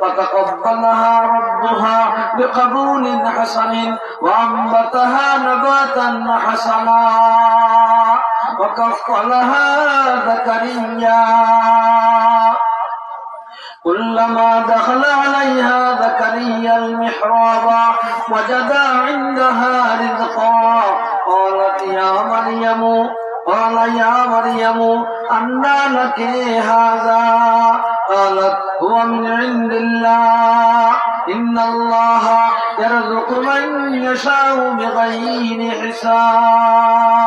فتقبلها ربها بقبول حسن وأنبتها نباتا حسنا وكفلها زكريا. كلما دخل عليها زكريا المحراب وجد عندها رزقا. قالت يا مريم قال يا مريم أنى لك هذا. قالت هو من عند الله إن الله يرزق من يشاء بغير حساب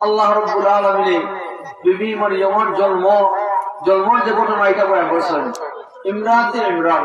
আল্লাহ রব্বুল আলমিনে বিবি মরিয়মর জন্ম জন্মর যে ঘটনা এটা বয়ান করছেন ইমরাতে ইমরান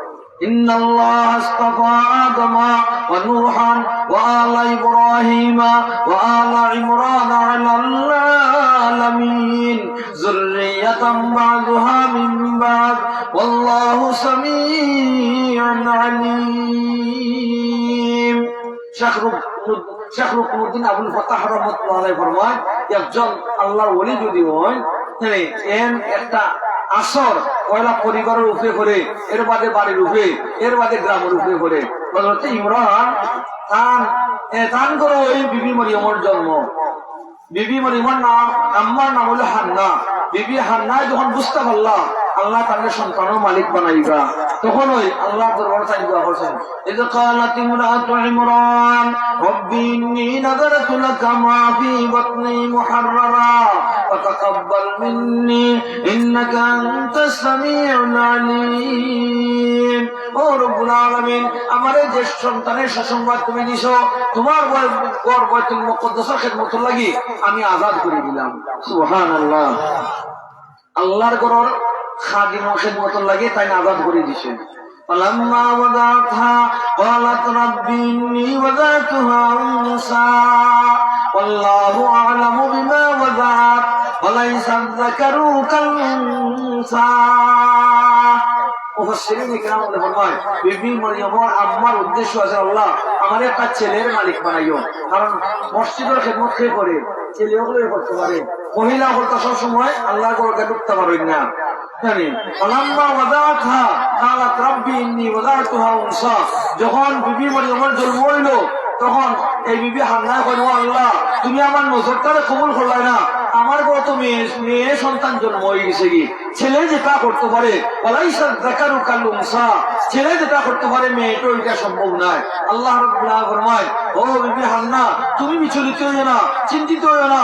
إن الله اصطفى آدم ونوحا وآل إبراهيم وآل عمران على العالمين ذرية بعضها من بعض والله سميع عليم শেখ শেখ রুকনুদ্দিন আবুল ফতাহ রহমতুল্লাহ ফরমায় একজন আল্লাহর ওলি যদি হয় হ্যাঁ, এন একটা আসর কয়লা পরিবারের উপরে করে এর বাদে বাড়ির উপরে এর বাদে গ্রামের উপরে করে ইমরান তান তান করো ওই বিবি মরিয়মর জন্ম। বিবি মরিয়মর নাম, আম্মার নাম হলো হান্না। বিবি হান্না যখন বুঝতে পারলা আল্লাহ তাদের সন্তানের মালিক বানাইবা তখন ওই আল্লাহ দরবার চাই দোয়া করছেন إذ قالت امرأة عمران رب إني نذرت لك ما في بطني محررا فتقبل مني إنك أنت السميع العليم ও রব্বুল আলামিন আমার এই যে সন্তানের সুসংবাদ তুমি দিছো তোমার গর বয়তুল মুকদ্দাসের খেদমত লাগি আমি আজাদ করে দিলাম সুবহানাল্লাহ আল্লাহর গরর খাদিম ও খেদমত লাগে তাই আজাদ করে দিছে فلما وضعتها قالت رب إني وضعتها أنثى والله أعلم بما وضعت وليس الذكر كالأنثى মুফাসসিরিন ইকরাম বলে ফরমায় বিবি মরিয়মর আম্মার উদ্দেশ্য আছে আল্লাহ আমার একটা ছেলের মালিক বানাইও কারণ মসজিদের খেদমত খেয়ে করে ছেলেগুলো করতে পারে মহিলা বলতে সব সময় আল্লাহ গরকে ঢুকতে পারবেন না যখন বিবি মরিয়মর জন্ম হইল, তখন এই বিবি হান্না কইল আল্লাহ, তুমি আমার নজরটারে কবুল করলাই না। আমার বড় তো মেয়ে মেয়ে সন্তান জন্ম হয়ে গেছে কি? ছেলে যেটা করতে পারে দেখারু কালুমসা ছেলে যেটা করতে পারে, মেয়েটা ওইটা সম্ভব নয় আল্লাহ রব্বুল্লাহ ও বিবি হান্না, তুমি বিচলিত হইও না, চিন্তিত হইও না।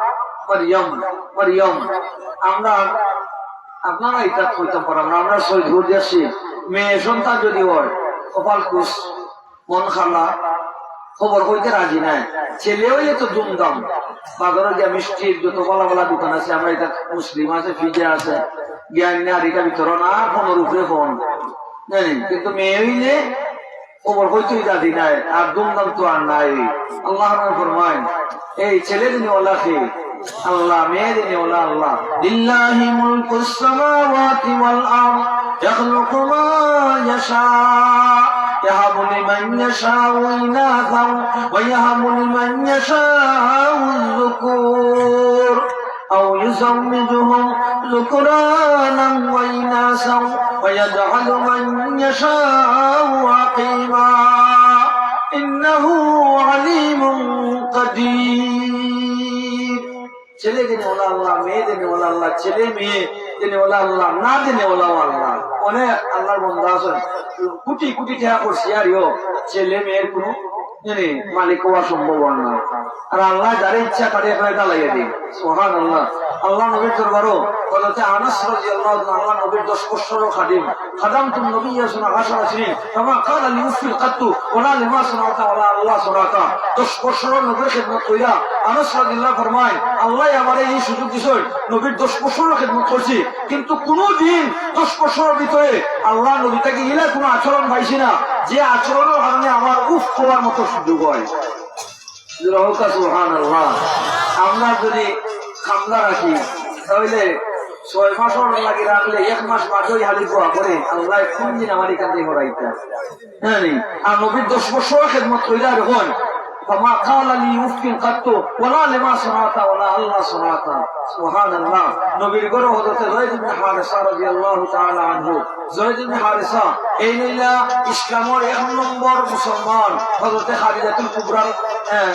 আমরা আপনারা এটা কইতে আমরা যদি হয়, কপাল কুশ মন খালা খবর কইতে রাজি নাই। ছেলেও এত দুমদাম বাজারে যে মিষ্টির যত বলা বলা দোকান আছে, আমরা এটা মুসলিম আছে, ফিজে আছে। জ্ঞান আর এটা বিতরণ আর ফোনের উপরে ফোন। জানি কিন্তু মেয়ে হইলে খবর কইতে রাজি নাই, আর দুমদাম তো আর নাই। আল্লাহ ফরমায়, এই ছেলে দিনে ওলা খেয়ে আল্লাহ মেয়ে দিনে ওলা আল্লাহ লিল্লাহি মুলকুস সামাওয়াতি ওয়াল আরদ ইয়াখলুকু মা ইয়াশা يهب لمن يشاء إناثا ويهب لمن يشاء الذكور أو يزوجهم ذكرانا وإناثا ويجعل من يشاء عقيما إنه عليم قدير ছেলে দিনে ওলা আল্লাহ, মেয়ে দিনে ওলা আল্লাহ, ছেলে মেয়ে দিনে ওলা আল্লাহ, না দিনে ওলা আল্লাহ। অনেক আল্লাহর বন্ধু আছেন। কোটি কোটি টাকা করছি, আর ছেলে মেয়ের কোনো মালিক হওয়া সম্ভব না আর আল্লাহ যারা ইচ্ছা করে এখানে ডালাইয়া দিই সোহান আল্লাহ আল্লাহ নবীর দরবারও বলতে আনাস রাদিয়াল্লাহু আনহু আল্লাহ নবীর 10 বছরের খাদিম। খাদামতুন নবিয়্যা সুনা আশারা সিনিন কামা ক্বালা লিউফিল কাত্তু লিমা আল্লাহ সুনাতা। 10 বছরের নবীর খিদমত কইরা আনাস ফরমায়, আল্লাহ এই সুযোগ দিছে নবীর 10 বছরের খিদমত করছি। কিন্তু কোনো দিন 10 বছরের ভিতরে আল্লাহ নবীটাকে ইলা কোনো আচরণ পাইছি না। যে আচরণের কারণে আমার উফ হওয়ার মতো সুযোগ হয়। আমরা যদি খামলা রাখি তাহলে ছয় মাসের লাগি রাখলে এক মাস বাদই হালি দোয়া করে আল্লাহ কোন দিন আমার এখান থেকে হরাইতা হ্যাঁ নি? আর নবীর দশ বছর খেদমত কইরা যখন فما قال لي يفك قط ولا لما صنعت ولا الله صنعت سبحان الله নবীর গর হযরত যায়েদ ইবনে হারিসা রাদিয়াল্লাহু তাআলা আনহু যায়েদ ইবনে হারিসা এই নিলা ইসলামের এক নম্বর মুসলমান হযরত খাদিজাতুল কুবরা আহ,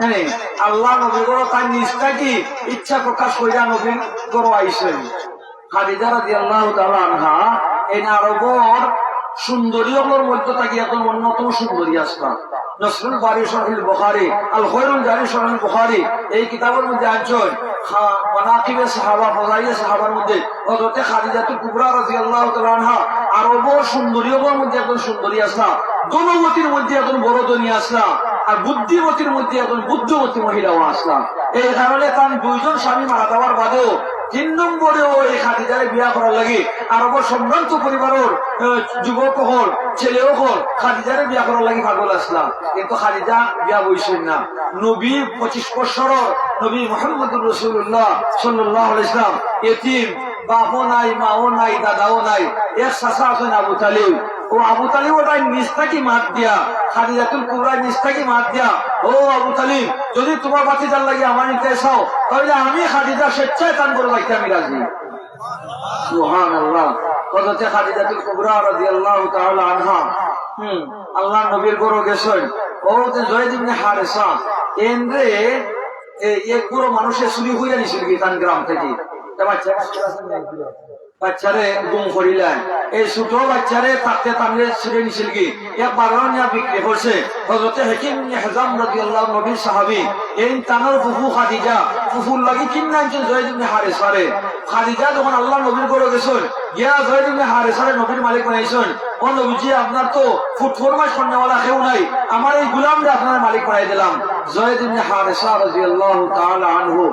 হ্যাঁ আল্লাহ নবী গো তার নিষ্ঠাকে ইচ্ছা প্রকাশ করিয়া নবী গরো আইসেন সুন্দরী অন্যতম সুন্দরী আসতা নসরুল বারি আল জারি এই কিতাবের মধ্যে আনছেন মানাকিবে সাহাবা ফজাইয়ে সাহাবার মধ্যে হযরতে খাদিজাতুল কুবরা রাদিয়াল্লাহু তাআলা আনহা আরব সুন্দরী ওগুলোর মধ্যে একজন সুন্দরী আসলা গুণবতীর মধ্যে একজন বড় জনী আসলা আর বুদ্ধিমতির মধ্যে একজন বুদ্ধিমতী মহিলাও আসলা এই কারণে তার দুইজন স্বামী মারা যাওয়ার বাদেও তিন নম্বরেও এই খাদিজারে বিয়া করার লাগে। আর অবর সম্ভ্রান্ত পরিবারের যুবক হল, ছেলেও হল, খাদিজারে বিয়া করার লাগে পাগল আসলাম। কিন্তু খাদিজা বিয়া বইছেন না। নবী পঁচিশ বৎসরের নবী মোহাম্মদুর রসুল্লাহ সাল্লাহ ইসলাম এতিম, বাপও নাই, মাও নাই, দাদাও নাই, এক চাষা আছেন আবু তালিব। ও আবু তালিব ওটাই নিজ থাকি মাত দিয়া? খাদিজাতুল কুবরা নিজ থাকি মাত দিয়া? ও আবু তালিব, যদি তোমার বাতি জান লাগে আমার নিতে চাও তাহলে আমি খাদিজা স্বেচ্ছায় তান করে রাখতে আমি রাজি। সুহান আল্লাহ হযরতে খাদিজাতুল কুবরা রাদিয়াল্লাহু তাআলা আনহা। হুম আল্লাহ নবীর গরো গেছেন। ও যে জয়দ ইবনে হারিসা এনরে এক পুরো মানুষের চুরি হইয়া নিছিল কি তান গ্রাম থেকে? বাচ্চারে গুম করিলেন। এই ছোট বাচ্চারে তাকে তামলে নিছিল কি? বিক্রি করছে হজরতে হেজাম রাজি আল্লাহ নবীর সাহাবি এই তানোর ফুফু খাদিজা ফুফুর লাগি জয়দ ইবনে খাদিজা যখন আল্লাহ নবীর করে গেছেন ইবনে নবীর মালিক বানাইছেন ও নবীজি, আপনার তো ফুট ফরমাস করনেওয়ালা কেউ নাই। আমার এই গুলামরে আপনার মালিক বানাই দিলাম। জয়দ ইবনে হারিসা রাদিয়াল্লাহু তাআলা আনহু।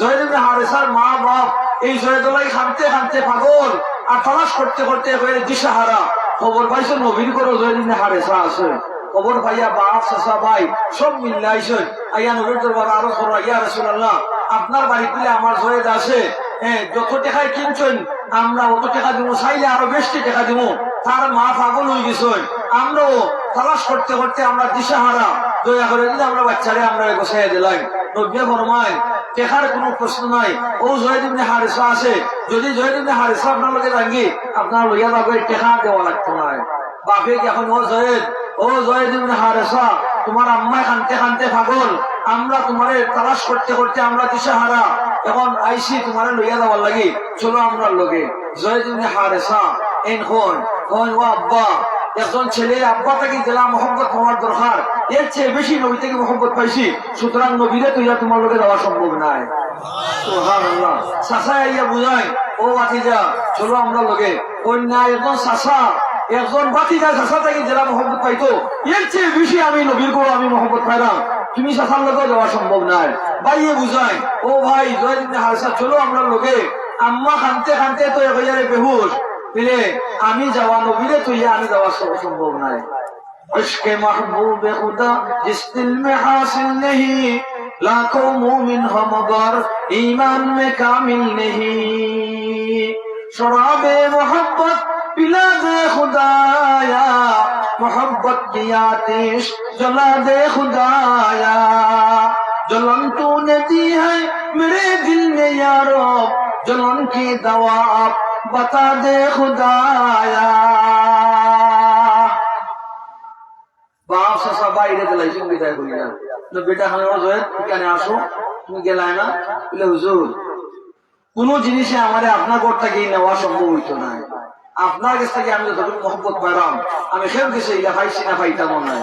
জয়দ ইবনে হারিসার মা বাপ এই জয়দুল্লাহ খামতে খামতে পাগল আর তালাশ করতে করতে হয়ে দিশাহারা। খবর পাইছো নবীর করো জয়দ ইবনে হারিসা আছে। খবর ভাইয়া বাপ, চাচা, ভাই সব মিললে আইসেন। আইয়া নবীর দরবার আরও করো ইয়া রাসূলুল্লাহ, আপনার বাড়িতে আমার জয়েদ আছে হ্যাঁ যত টাকায় কিনছেন, আমরা অত টাকা দিব, চাইলে আরও বেশি টাকা দিব। তার মা পাগল হয়ে গেছেন আমরাও তালাশ করতে করতে আমরা দিশাহারা। দয়া করে দিলে আমরা বাচ্চারে আমরা গোসাইয়া দিলাম নব্বই ফরমায় প্রশ্ন নাই। ও জয়েদ ইবনে হারিসা আছে, যদি জয়েদ ইবনে হারিসা আপনার রাঙ্গি আপনার লইয়া যাবে, টেকা দেওয়া লাগতো না বাপে এখন, ও ও ইবনে হারিসা, তোমার আম্মায় কানতে কানতে পাগল, আমরা তোমারে তালাশ করতে করতে আমরা দিশাহারা। এখন আইসি তোমারে লইয়া যাওয়ার লাগি, চলো আমরা লগে। জয়েদ ইবনে হারিসা, এন হন হন ও আব্বা? একজন ছেলে আব্বা থেকে জেলা মোহাম্মদ হওয়ার দরকার। এর চেয়ে বেশি নবী থেকে মোহাম্মদ পাইছি। সুতরাং নবীরে তো ইয়া তোমার লোকে দেওয়া সম্ভব নাই। সুবহানাল্লাহ। চাচা ইয়া বুঝাই, ও বাতিজা চলো আমরা লগে। কন্যা, একজন চাচা, একজন বাতিজা চাচা থেকে জেলা মোহাম্মদ পাইতো। এর চেয়ে বেশি আমি নবীর করো আমি মোহাম্মদ পাইলাম। তুমি চাচার লোকে দেওয়া সম্ভব নাই। ভাইয়ে বুঝাই, ও ভাই জয় হারসা, চলো আমরা লোকে আম্মা খানতে খানতে তো এবারে বেহুশ। তাহলে আমি যাওয়া নবীরে তুই আমি যাওয়া সম্ভব নাই عشق محبوب خدا جس دل میں حاصل نہیں لاکھوں مومن ہو مگر ایمان میں کامل نہیں شراب محبت پلا دے خدایا محبت کی آتش جلا دے خدایا جلن تو نے دی ہے میرے دل میں یارو جلن کی دوا آپ बता दे खुदाया বাপ সাসা বাইরে দিলাইছেন বিদায় করি না তো বেটা খানে জয়েদ এখানে আসো তুমি গেলায় না বলে হুজুর কোন জিনিসে আমার আপনার ঘর থেকে নেওয়া সম্ভব হইতো না আপনার কাছ থেকে আমি যতটুকু মহব্বত পাইলাম আমি সেও কিছু ইলা পাইছি না পাইতাম না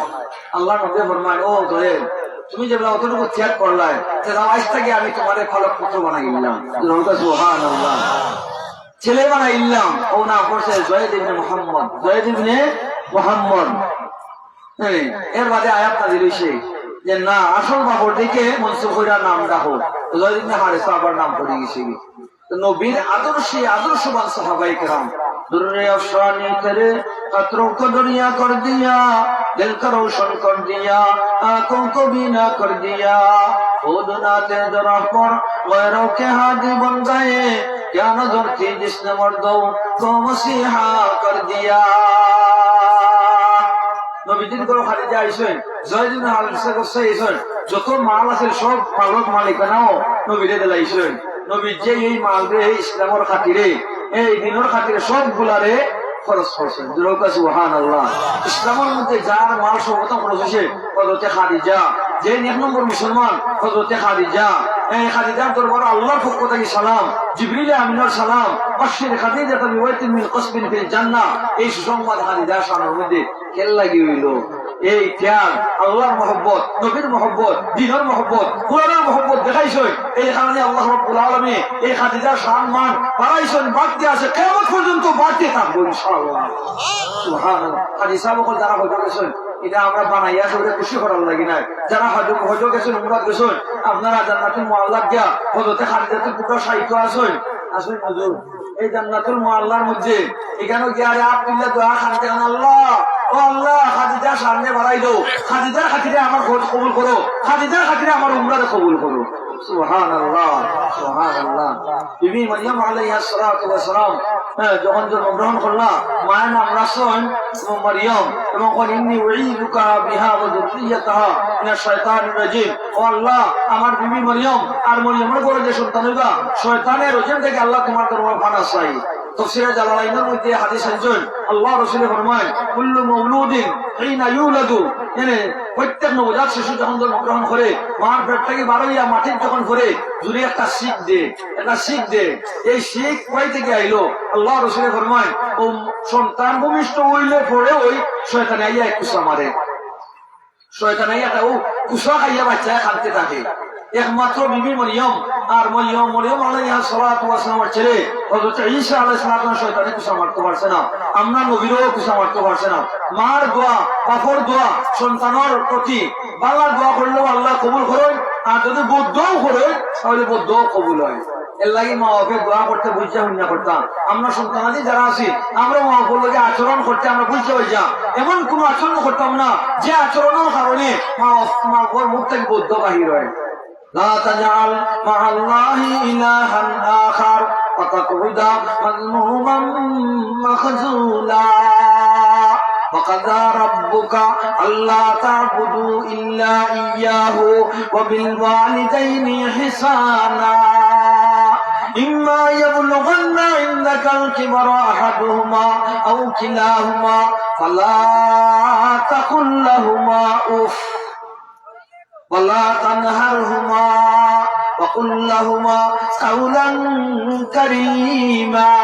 আল্লাহ নবী ফরমান ও জয়েদ তুমি যেগুলা অতটুকু ত্যাগ করলাই সেটা আজ থেকে আমি তোমার ফলক পুত্র বানাই দিলাম সুহান আল্লাহ ছেলে বানাই দিলাম ও নাম করছে জয়েদ ইবনে মোহাম্মদ জয়েদ ইবনে মোহাম্মদ হ্যাঁ, এর বাদে আয়াত নাজিল হইছে যে না আসল বাবর দিকে মনসুখ হইরা নাম রাখো জয়দিন হারেসা আবার নাম পড়ে গেছে তো নবীর আদর্শে আদর্শবান সাহাবাই কেরাম दुर्रे अफसानी करे खतरों को दुनिया कर दिया दिल को रोशन कर दिया आंखों को बीना कर दिया खुद नाते जरा पर गैरों के हाथी बन गए क्या नजर थी जिसने मर्दों को मसीहा कर दिया নবীজির করে খালিজা আইসেন জয়দিন হালিসা করছে আইসেন যত মাল আছে সব মালক মালিকানাও নবীরে দিলাইছেন নবী যে এই মাল রে ইসলামের খাতিরে এই দিনের খাতিরে সব গুলারে খরচ করছেন সুহান আল্লাহ ইসলামের মধ্যে যার মাল সর্বপ্রথম খরচ হয়েছে হজরতে খাদিজা যে এক নম্বর মুসলমান হজরতে খাদিজা। এই খাদিজার দরবার আল্লাহর পক্ষ থেকে সালাম, জিবরিল আমিনার সালাম বাশির খাদিজা বিওয়াইতিন মিন কসবিন ফিল জান্নাহ। এই সুসংবাদ খাদিজা শানের মধ্যে কেল লাগি হইল এই ত্যাগ, আল্লাহর মহব্বত, নবীর মহব্বত, দিনের মহব্বত, কোরআনের মহব্বত দেখাইছই। এই কারণে আল্লাহ রব্বুল আলামিন এই খাদিজার সম্মান বাড়াইছেন, বাড়তে আছে কেমন পর্যন্ত বাড়তে থাকব ইনশাআল্লাহ। সুবহানাল্লাহ। খাদিজা বকল যারা গেছেন এটা আমরা বানাইয়া সবাই খুশি করার লাগি না। যারা হজ হজ গেছেন, উমরাত গেছেন, আপনারা জান্নাতুল মুআল্লাহ গিয়া হজরতে খাদিজাতুল কুবরা সাহিত্য আছেন। আসেন হুজুর, এই জান্নাতুল মুআল্লার মধ্যে এখানে গিয়া রে আব্দুল্লাহ দোয়া খানতে আল্লাহ। আল্লাহ সামনে বাড়াই খাতিরে আমার খোঁজ কবুল করো। খাতিরে আমার কবুল করো। বিবি আলাইহিস সালাতু ওয়াস সালাম যখন জন্মগ্রহণ করলা মায়ের নাম রাসন এবং মারিয়াম, এবং ইন্নি লুকা বিহা ওয়া যুররিয়াতাহা মিনাশ শাইতানির রাজিম। ও আল্লাহ, আমার বিবি মরিয়ম আর মরিয়মের পরে যে সন্তান হইবা, শয়তানের রজিম থেকে আল্লাহ তোমার দরবার ফানা চাই। তফসিরে জালালাইনের হাদিস আল্লাহ কুল্লু ইউলাদু। প্রত্যেক নবজাত শিশু যখন জন্মগ্রহণ করে, মার পেট থেকে বার হইয়া মাটির যখন করে, জুড়ে একটা শিখ দে, একটা শিখ দে। এই শিখ কই থেকে আইলো? আল্লাহ রসুল ফরমায় ও সন্তান ভূমিষ্ঠ হইলে পরে ওই শয়তানে আইয়া কুসা মারে। শয়তানে আইয়া ও কুসা খাইয়া বাচ্চা খানতে থাকে। একমাত্র বিবি মরিয়ম আর মরিয়ম মরিয়ম আলাইহা সালাতু ওয়াস সালামের ছেলে। হযরত ঈসা আলাইহিস সালাম শয়তানে কুসা মারতে পারছে না। আমরা নবীরও কুসা মারতে পারছে না। মার দোয়া, বাপর দোয়া, সন্তানের প্রতি বাংলার দোয়া করলেও আল্লাহ কবুল করেন। আর যদি বৌদ্ধও করেন তাহলে বৌদ্ধও কবুল হয়। এর লাগে মা বাপের দোয়া করতে বুঝতে হুন্না করতাম আমরা সন্তান সন্তানাদি যারা আছি, আমরা মা বাপের লগে আচরণ করতে আমরা বুঝতে হয়ে যা এমন কোন আচরণ করতাম না, যে আচরণের কারণে মা বাবার মুখ থেকে বৌদ্ধ বাহির হয়। لا تجعل مع الله إلها آخر فتقعد مذموما مخزولا وقضى ربك ألا تعبدوا إلا إياه وبالوالدين إحسانا. إما يبلغن عندك الكبر أحدهما أو كلاهما فلا تقل لهما أف. ولا تنهرهما وقل لهما قولا كريما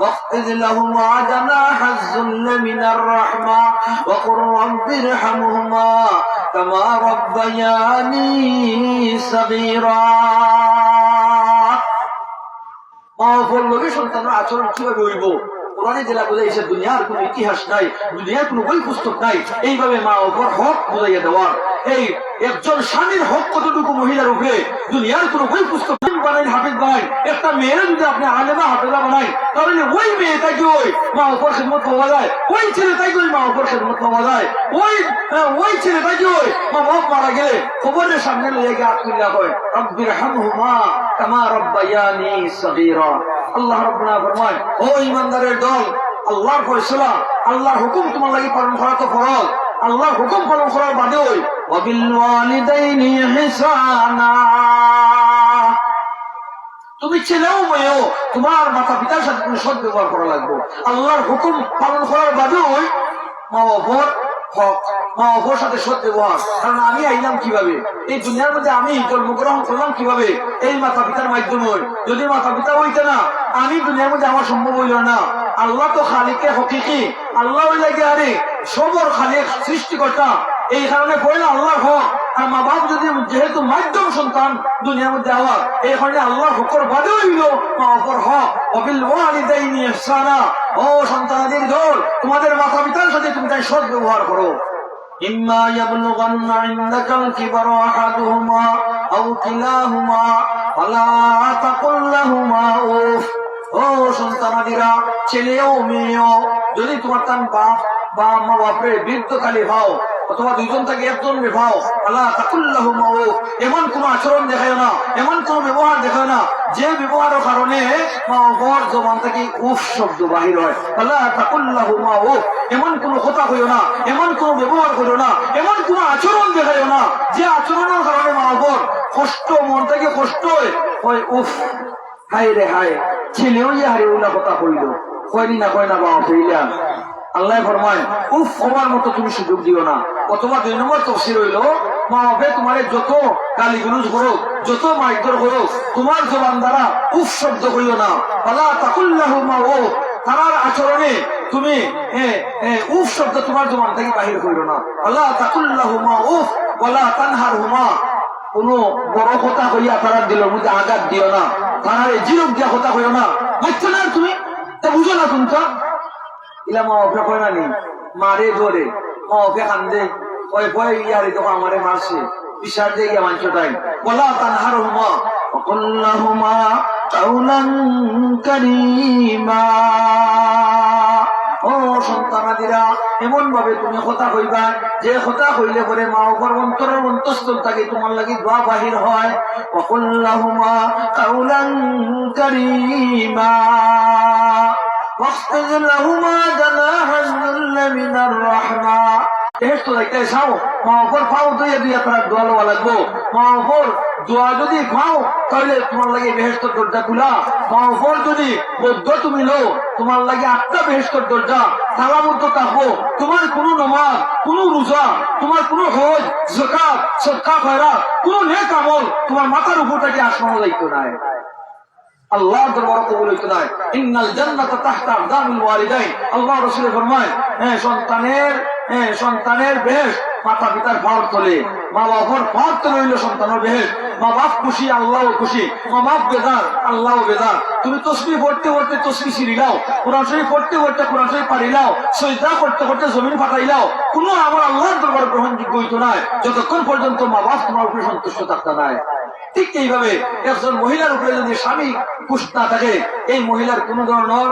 واخفض لهما جناح الذل من الرحمة وقل رب ارحمهما كما ربياني صغيرا মা বললো সন্তানের আচরণ কিভাবে হইব কোরআনে জেলা বুঝাইছে দুনিয়ার কোন ইতিহাস নাই, দুনিয়ার কোন বই পুস্তক নাই, এইভাবে মা ওপর হক বুঝাইয়া দেওয়ার এই একজন স্বামীর হক কতটুকু মহিলার উপরে? দুনিয়ার কোন ওই পুস্তক বানাই হাফেজ বানাই একটা মেয়ের যদি আপনি আলেমা, হাফেজা বানাই, তাহলে ওই মেয়েটাকে ওই মা উপর খেদমত পাওয়া যায়। ওই ছেলেটাকে ওই মা উপর খেদমত পাওয়া যায়। ওই ওই তাই ওই মা বাপ মারা গেলে খবরের সামনে লেগে আত্মীয় হয় রব্বির হামহুমা কামা রব্বায়ানি আল্লাহ রব্বুনা ফরমায়, ও ইমানদারের দল, আল্লাহর ফয়সালা, আল্লাহর হুকুম তোমার লাগি পালন করা তো ফরজ। আল্লাহর হুকুম পালন করার বাদে ওই তুমি ছেলেও মেয়েও তোমার মাতা পিতার সাথে তুমি সদ ব্যবহার করা লাগবে। আল্লাহর হুকুম পালন করার বাদেও মা বাবার হক সাথে সদ ব্যবহার। কারণ আমি আইলাম কীভাবে? এই দুনিয়ার মধ্যে আমি জন্মগ্রহণ করলাম কীভাবে? এই মাতা পিতার মাধ্যমে। যদি মাতা পিতা হইতে না, আমি দুনিয়ার মধ্যে আমার সম্ভব হইল না। আল্লাহ তো খালিকে হকিকি। আল্লাহ আরে সবর খালিক, সৃষ্টিকর্তা। এই কারণে পড়লে আল্লাহর হক আর মা বাপ যদি যেহেতু মাধ্যম সন্তান দুনিয়ার মধ্যে আবার এই কারণে আল্লাহর হকর বাদে হইল মা বাপর হক অবিল ওয়ালিদাইনি ইহসানা ও সন্তানাদের দল তোমাদের মাতা পিতার সাথে তুমি তাই সৎ ব্যবহার করো إما يبلغن عندك الكبر أحدهما أو كلاهما فلا تقل لهما أوف ও সন্তানাদিরা ছেলেও মেয়েও যদি তোমার তান বাপ বা মা বাপের বৃদ্ধকালী ভাও অথবা দুইজন থেকে একজন ভাও আল্লাহ তাকুল্লাহ এমন কোন আচরণ দেখায় না, এমন কোন ব্যবহার দেখায় না, যে ব্যবহারের কারণে মা থেকে উফ শব্দ বাহির হয়। আল্লাহ তাকুল্লাহ এমন কোন কথা হইও না, এমন কোন ব্যবহার না, এমন কোন আচরণ দেখাইও না, যে আচরণের কারণে মা বাবার কষ্ট, মন থেকে কষ্ট হয় উফ হাই রে হাই ছেলেও যে হারে কথা কইল, কয়নি না কয় না বাবা আল্লাহ ফরমায়, উফ হওয়ার মতো তুমি সুযোগ দিও না। অথবা দুই নম্বর তফসির হইল, মা বাপে তোমার যত গালি গুলুজ করো যত মাইকর করো তোমার জবান দ্বারা উফ শব্দ করিও না। আল্লাহ তাকুল্লাহ মা ও, তারার আচরণে তুমি উফ শব্দ তোমার জবান থেকে বাহির করিও না। আল্লাহ তাকুল্লাহ মা উফ বলা তানহার হুমা কোন বড় কথা হইয়া তারা দিল মধ্যে আঘাত দিও না। তারা জিরক দিয়া কথা হইও না। বুঝছ না তুমি? বুঝো না তুমি ইলা মা অপে কয় না নি? মারে ধরে মা অপে কান্দে ওই ভয় ইয়ারে তখন আমারে মারছে। বিশাল দিয়ে গিয়ে মানছো তাই। সন্তানাদিরা এমন ভাবে তুমি কথা কইবা, যে কথা কইলে পরে মা ওপর অন্তরের অন্তস্থল থাকে, তোমার লাগি দোয়া বাহির হয়। অকুল্লাহুমা কাউলান কারীমা। واخفض لهما جناح الذل من الرحمة বেহেস্ত দেখতে চাও মা ওপর পাও দইয়া দুইয়া তারা দোয়া লওয়া লাগবো মা ওপর দোয়া যদি খাও তাহলে তোমার লাগে বেহেস্ত দরজা খুলা মা ওপর যদি বদ্ধ তুমি লো তোমার লাগে আটটা বেহেস্ত দরজা তালাবদ্ধ থাকবো তোমার কোনো নমাজ কোনো রোজা তোমার কোনো হজ জকাত সৎকা খয়রা কোনো নেক আমল তোমার মাথার উপর থেকে আসমানো দায়িত্ব নাই আল্লাহ দরবার কবুল হইতে নাই ইন্নাল জান্নাতা তাহতা আকদামিল ওয়ালিদাইন। আল্লাহ হ্যাঁ সন্তানের হ্যাঁ সন্তানের বেশ মাতা পিতার পাওয়ার তলে। মা বাবার পাওয়ার তলে হইল সন্তানের মা বাপ খুশি, আল্লাহও খুশি। মা বাপ বেদার আল্লাহও বেদার তুমি পড়তে পড়তে ছিড়িলাও কোরআন শরীফ পড়তে পড়তে কোরআন শরীফ পারিলাও করতে করতে জমিন ফাটাইলাও কোনো আমার আল্লাহর দরবার গ্রহণযোগ্য যতক্ষণ পর্যন্ত মা বাপ তোমার উপরে সন্তুষ্ট থাকতে নাই। ঠিক এইভাবে একজন মহিলার উপরে যদি স্বামী খুশ না থাকে, এই মহিলার কোন ধরনের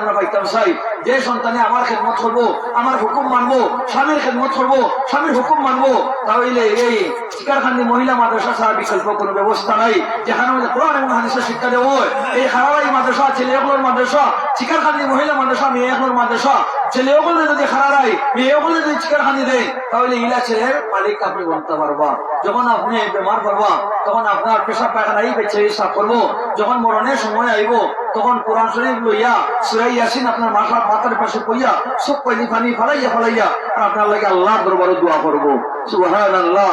আমরা পাইতাম চাই যে সন্তানে আমার খেদমত করব, আমার হুকুম মানবো, স্বামীর খেদমত করব, স্বামীর হুকুম মানবো, তাহলে এই মহিলা মাদ্রাসা ছাড়া বিকল্প কোনো ব্যবস্থা নাই। যেখানে শিক্ষা দেবো এই হারাবাই মাদ্রাসা মাদ্রাসা মহিলা মাদ্রাসা মাদ্রাসা যদি মেয়েগুলো যদি দেয়, তাহলে ইলা ছেলের মালিক আপনি বলতে পারবা। যখন আপনি বেমার করবা তখন আপনার পেশা পায়খানাই বেছে হিসাব করব। যখন মরণের সময় আইব, তখন কোরআন শরীফ লইয়া সুরাই আসিন আপনার মাথা মাথার পাশে কইয়া সব পানি পানি ফালাইয়া ফালাইয়া আপনার লাগে আল্লাহ দরবারে দোয়া করব। সুহান আল্লাহ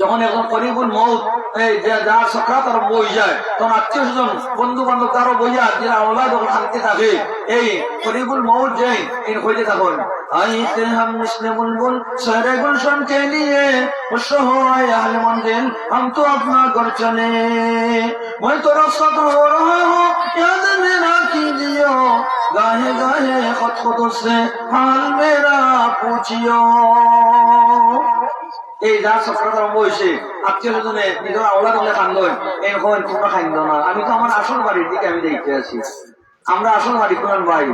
যখন একজন করিবুল মৌত এই যে যার সখা তার বই যায়, তখন আত্মীয় স্বজন বন্ধু বান্ধব তারও বই যায়, যে যখন শান্তি থাকে, এই করিবুল মৌত যে হইতে থাকুন। আইতে মই গাহে গাহে হাল এই সফরত আরম্ভ হয়েছে আত্মীয় স্বজনে নিজের আওলা দলে কান্দন এরকম তোমরা খাইন্দ না আমি তো আমার আসল বাড়ির দিকে আমি দেখতে আছি। আমরা আসল মালিক কোরআন ভাই?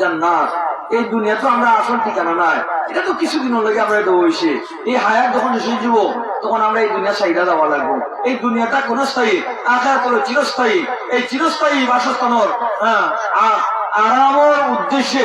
জান্নাত। এই দুনিয়া তো আমরা আসল ঠিকানা নাই। এটা তো কিছুদিন লাগে আমরা এটা হয়েছে এই হায়াত যখন এসে যাব তখন আমরা এই দুনিয়া সাইডা যাওয়া লাগবো। এই দুনিয়াটা কোন স্থায়ী আকার হলো চিরস্থায়ী এই চিরস্থায়ী বাসস্থানর হ্যাঁ আরামর উদ্দেশ্যে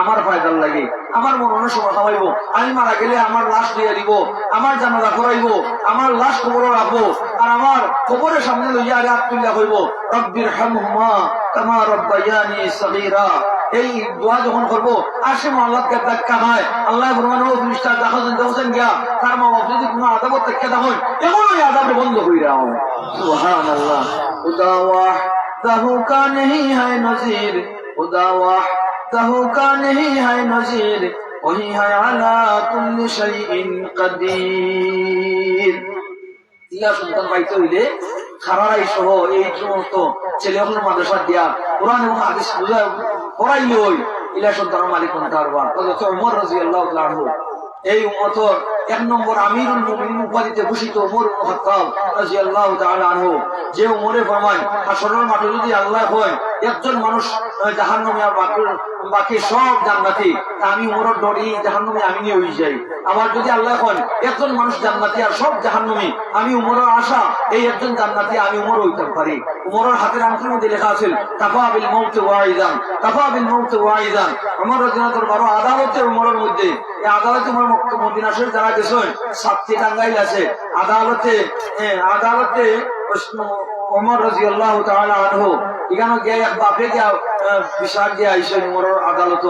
আমার ফায়দার লাগে, আমার মরণের সময় খাওয়াইব। আমি মারা গেলে আমার লাশ দিয়ে দিব, আমার জানালা করাইব, আমার লাশ কবর রাখব, আর আমার কবরের সামনে লইয়া আরে আত্মুল্লাহ হইব রব্বির হামহুমা তামার রব্বাইয়ানি সাবিরা এই দোয়া যখন করব আর সে ধাক্কা হয় আল্লাহ ভগবান ও দেখছেন গিয়া, তার মা বাপ যদি কোনো আদাবত এমন ওই আদাব বন্ধ হই রাও সুহান আল্লাহ উদাওয়াহ তাহুকা নেই হয় নজির। উদাওয়াহ কাহু কা নেহি হায় নজির, ওহি হায় আলা কুল্লি শাইইন কাদির। ইয়া সন্তান পাইতে হইলে খারাই সহ এই সমস্ত ছেলে হল মাদ্রাসা দিয়া কোরআন এবং হাদিস বুঝা পড়াইলে ওই ইলা সন্তান মালিক কোন তার ওয়া হযরত ওমর এই উম্মতর এক নম্বর আমিরুল মুমিনিন উপাধিতে ভূষিত ইবনে খাত্তাব রাদিয়াল্লাহু তাআলা আনহু। যে উমরে ফরমান হাসরের মাঠে যদি আল্লাহ হয়, একজন মানুষ জাহান্নামে আর বাকি বাকি সব জান্নাতি আমি উমরের ডরি, জাহান্নামে আমি নিয়ে হয়ে যাই। আবার যদি আল্লাহ হয়, একজন মানুষ জান্নাতি আর সব জাহান্নামী, আমি উমরের আশা, এই একজন জান্নাতি আমি উমর হইতে পারি। উমরের হাতের আংটির মধ্যে লেখা আছে তাফা বিল মৌত ওয়াইদান তাফা বিল মৌত ওয়াইদান উমর রাদিয়াল্লাহু বড় আদালতে উমরের মধ্যে আদালতে তোমার মদিনা শরীফ যারা গেছে সাতটি টাঙ্গাইল আছে। আদালতে আদালতে ওমর রাদিয়াল্লাহু তাহলে আনহো। এখানে গিয়ে বাপে গিয়া বিচার দিয়ে আইসে উমরের আদালত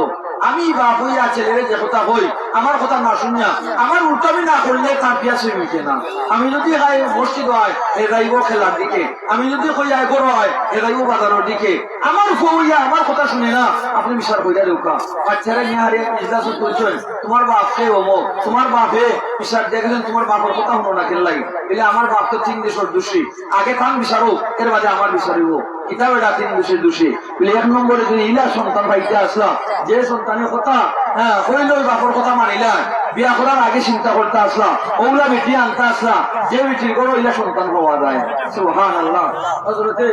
আমি বাপ হইয়া ছেলেরে যে কথা হই আমার কথা না শুনিয়া, আমার উল্টামি না করলে তার হয়ে উঠে না। আমি যদি খাই মসজিদ হয়, এ যাইব খেলার দিকে। আমি যদি কইয়া গরু হয়, এ যাইব বাজারের দিকে। আমার হইয়া আমার কথা শুনে না, আপনি বিচার কইরা দেউকা বাচ্চারা নিয়ে হারিয়ে ইজলাস করছেন, তোমার বাপ কে অমুক তোমার বাপে বিচার দেখেছেন তোমার বাপের কথা শুনো না কেন লাগে আমার বাপ তো তিন দেশের দোষী। আগে থান বিচারুক, এর বাদে আমার বিচারিব কিতাব তিন দেশের দোষী। বলে এক নম্বরে যদি ইলা সন্তান পাইতে আসলা, যে সন্তানের কথা হ্যাঁ ওই বাপর কথা মানিলা, বিয়া করার আগে চিন্তা করতে আসলা, ওগুলা বেটি আনতে আসলা, যে বেটির করো ইলা সন্তান পাওয়া যায়। সুহান আল্লাহ হজরতে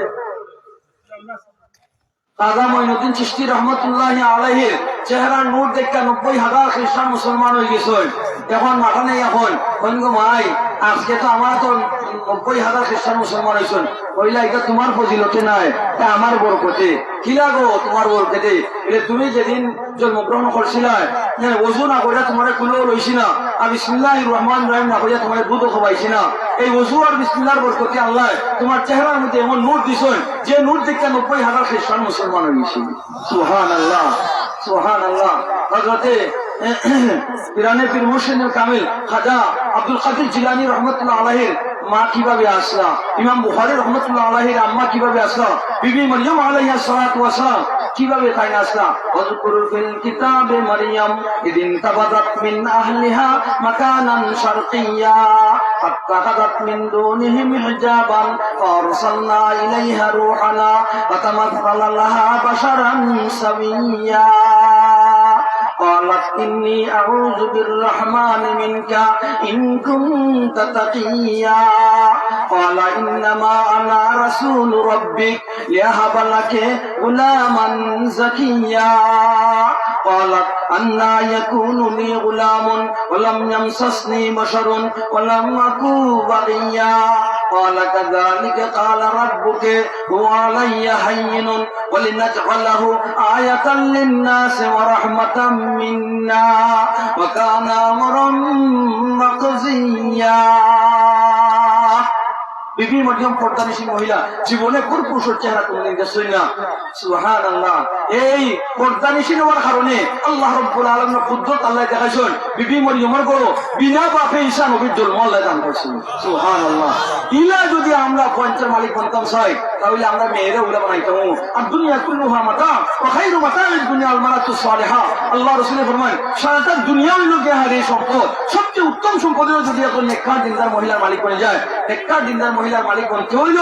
কাজা মঈনুদ্দিন চিস্তি রহমতুল্লাহ আলহের চেহারার নূর দেখা নব্বই হাজার খ্রিস্টান মুসলমান হয়ে গেছে। এখন মাথা নেই এখন। কইন গো মাই আজকে তো আমার তো নব্বই হাজার খ্রিস্টান মুসলমান হয়েছেন। কইলা এটা তোমার ফজিলতে নাই, এটা আমার বরকতে। কি লাগো তোমার বরকতে? এটা তুমি যেদিন জন্মগ্রহণ করছিলা ওজু না করিয়া তোমার কুলো লইছি না আর বিসমিল্লাহ রহমান রহিম না করিয়া তোমার দুধ খাবাইছি না এই ওজু আর বিসমিল্লার বরকতে আল্লাহ তোমার চেহারার মধ্যে এমন নূর দিছেন, যে নূর দেখতে নব্বই হাজার খ্রিস্টান মুসলমান হয়ে গেছে সুহান আল্লাহ সুহান আল্লাহ হজরতে পিরানে পীর মুর্শিদ কামিল খাজা আব্দুল কাদির জিলানি রহমতুল্লাহ আলহের মা কীভাবে আসলা? ইমাম বুখারি রহমতুল্লাহ আলহের আম্মা কীভাবে আসলা? বিবি মরিয়ম আলাইয়া সালাত ওয়াসালাম কিভাবে তাই আসলা ওয়াজকুরু ফিল কিতাবে মারিয়াম ইদিন তাবাদাত মিন আহলিহা মাকানান শারকিয়্যা فاتخذت من دونهم حجابا فارسلنا اليها روحنا فتمثل لها بشرا سويا قالت إني أعوذ بالرحمن منك إن كنت تقيا. قال إنما أنا رسول ربك لأهب لك غلاما زكيا. قالت أنا يكون لي غلام ولم يمسسني بشر ولم أكو بغيا قال كذلك قال ربك هو علي هين ولنجعله آية للناس ورحمة منا وكان أمرا مقضيا বিবি মরিয়ম পর্দানিসী মহিলা, জীবনে কোন পুরুষের চেহারা কোনদিন দেখছই না। সুহান আল্লাহ এই পর্দানিসী হওয়ার কারণে আল্লাহ রব্বুল আলমের কুদ্রত আল্লাহ দেখাইছেন, বিবি মরিয়মের গরো বিনা বাপে ঈশা নবীর জন্ম আল্লাহ দান করছেন। সুহান আল্লাহ ইলা যদি আমরা পঞ্চের মালিক বনতাম চাই তাহলে আমরা মেয়েরা উলা বানাইতাম। আর দুনিয়া কুল্লুহা মাতা, ও খাইরু মাতা দুনিয়া আল মারাতু সালেহা। আল্লাহ রাসূল ফরমান, সারাটা দুনিয়া হইল গেহারে সম্পদ। সবচেয়ে উত্তম সম্পদের যদি এখন নেককার দিনদার মহিলার মালিক হয়ে যায়, নেককার দিনদার মহিলার মালিক বলতে হইল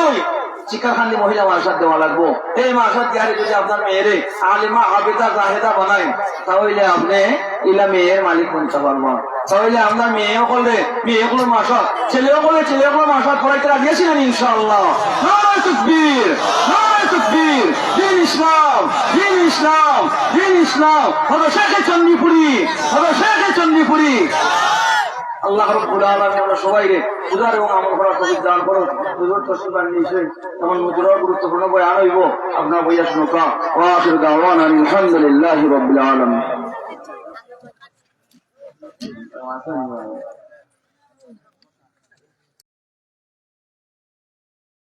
চিকার খান্দি মহিলা মাসাদ দেওয়া লাগবো। এই মাসাদ দিয়ারে যদি আপনার মেয়েরে আলিমা আবেদা জাহেদা বানায়, তাহলে আপনি ইলা মেয়ের মালিক বনতে পারব তাহলে আমরা মেয়ে করলে মেয়ে গুলো মাসাদ ছেলে করলে ছেলে গুলো মাসাদ পড়াইতে রাজি আছি না ইনশাআল্লাহ। নারায় তকবীর তকবীর, দিন ইসলাম দিন ইসলাম দিন ইসলাম। হবে শেখে চন্ডিপুরি হবে শেখে চন্ডিপুরি আল্লাহ রব্বুল আলামিন আমরা সবাই রে উদার এবং আমল করার তৌফিক দান করুন। হুজুর তসবিহ বানিয়েছে তখন মুজুরার গুরুত্বপূর্ণ বই আনইব। আপনার বইয়া শুনুকা ওয়া আখিরু দাওয়ানা আলহামদুলিল্লাহি রাব্বিল আলামিন।